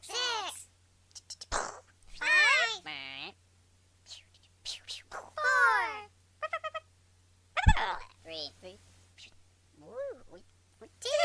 Six. Five. Four. Three. Two.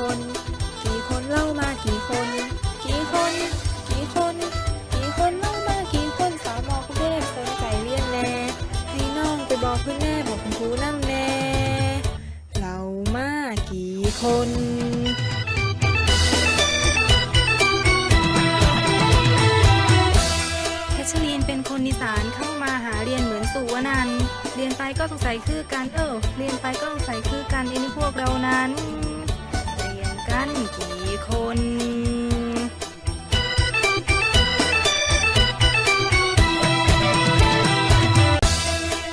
คน กี่คนเล่ามากี่คน กี่คน กี่คน กี่คนเล่ามากี่คนสาวมอกรุงเทพสนใจเรียนแน่ให้น้องไปบอกคุณแม่บอกคุณครูนั่นแน่เล่ามากี่คนแคชลีนเป็นคนอีสานเข้ามาหาเรียนเหมือนสุวนันเรียนไปก็สงสัยคือกันเออเรียนไปก็สงสัยคือกันไอ้นี่พวกเรานั้น กันกี่คน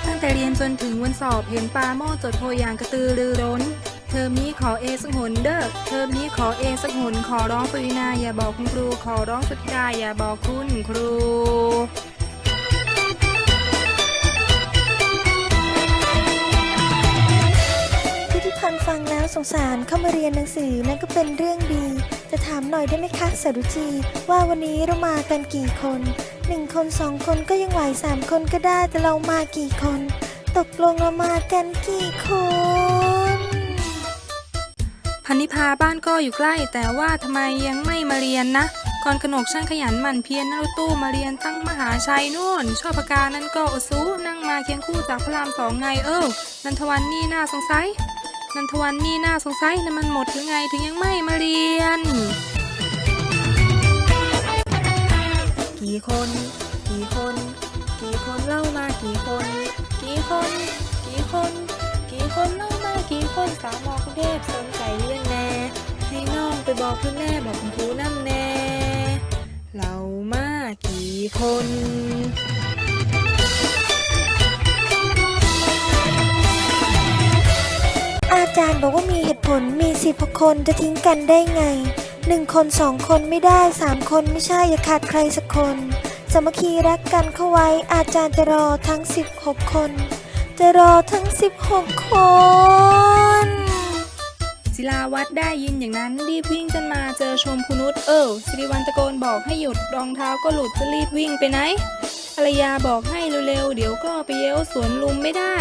ตั้งแต่เรียนจนถึงวันสอบเห็นปาโมจดโพยอย่างกระตือรือร้น เทอมนี้ขอเอสักหนเด้อ เทอมนี้ขอเอสักหนขอร้องปวินาอย่าบอกคุณครู ขอร้องสุธิดาอย่าบอกคุณครู สงสารเข้ามาเรียนหนังสือนั่นก็เป็นเรื่องดี จะถามหน่อยได้ไหมคะสรุจี ว่าวันนี้เรามากันกี่คนหนึ่งคนสองคนก็ยังไหวสามคนก็ได้แต่เรามากี่คน ตกลงเรามากันกี่คนพันนิพาบ้านก็อยู่ใกล้ แต่ว่าทำไมยังไม่มาเรียนนะก่อนกนกช่างขยันหมั่นเพียรนั่งรถตู้มาเรียนตั้งมหาชัยนู่นชอบปากานั้นก็อดซูนั่งมาเคียงคู่จากพระรามสองไงเออนันทวันนี่น่าสงสัย นันทวันนี่น่าสงสัยน้ำมันหมดหรือไงถึงยังไม่มาเรียน กี่คน กี่คน กี่คนเล่ามากี่คน กี่คน กี่คน กี่คนเล่ามากี่คนสาวมอกรุงเทพสนใจเรื่องแน่ให้น้องไปบอกคุณแม่บอกคุณครูนั่น จารย์บอกว่ามีเหตุผลมีสิบคนจะทิ้งกันได้ไงหนึ่งคนสองคนไม่ได้สามคนไม่ใช่อย่าขาดใครสักคนสามัคคีรักกันเข้าไว้ อาจารย์จะรอทั้งสิบหกคน จะรอทั้งสิบหกคนศิลาวัดได้ยินอย่างนั้นรีบวิ่งกันมาเจอชมพูนุชเออสิริวันตะโกนบอกให้หยุดรองเท้าก็หลุดจะรีบวิ่งไปไหนภรรยาบอกให้เร็วๆเดี๋ยวก็ไปเย้วสวนลุมไม่ได้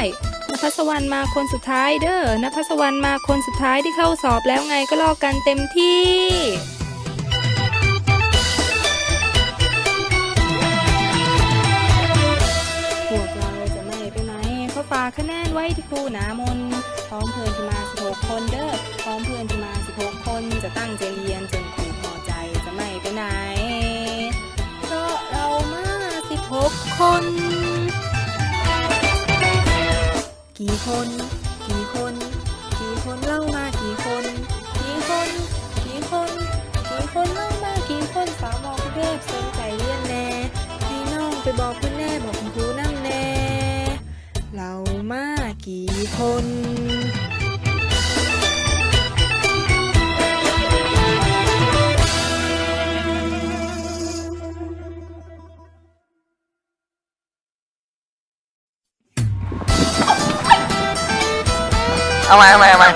นภัสวรรณมาคนสุดท้ายเด้อนภัสวรรณมาคนสุดท้ายที่เข้าสอบแล้วไงก็ลอกกันเต็มที่พวกเราจะไม่ไปไหนเขาฝากคะแนนไว้ที่ครูหนามนพร้อมเพื่อนที่มา16คนเด้อพร้อมเพื่อนที่มา16คนจะตั้งใจเรียนจนครูพอใจจะไม่ไปไหนเพราะเรามา16คน กี่คน กี่คน กี่คนเล่ามากี่คน กี่คน กี่คน กี่คนเล่ามากี่คนสาวมองเทพสนใจเลียนแน่ให้น้องไปบอกคุณแน่บอกคุณครูนั่นแน่เล่ามากี่คน เอาไหมเอาไหมเอาไหม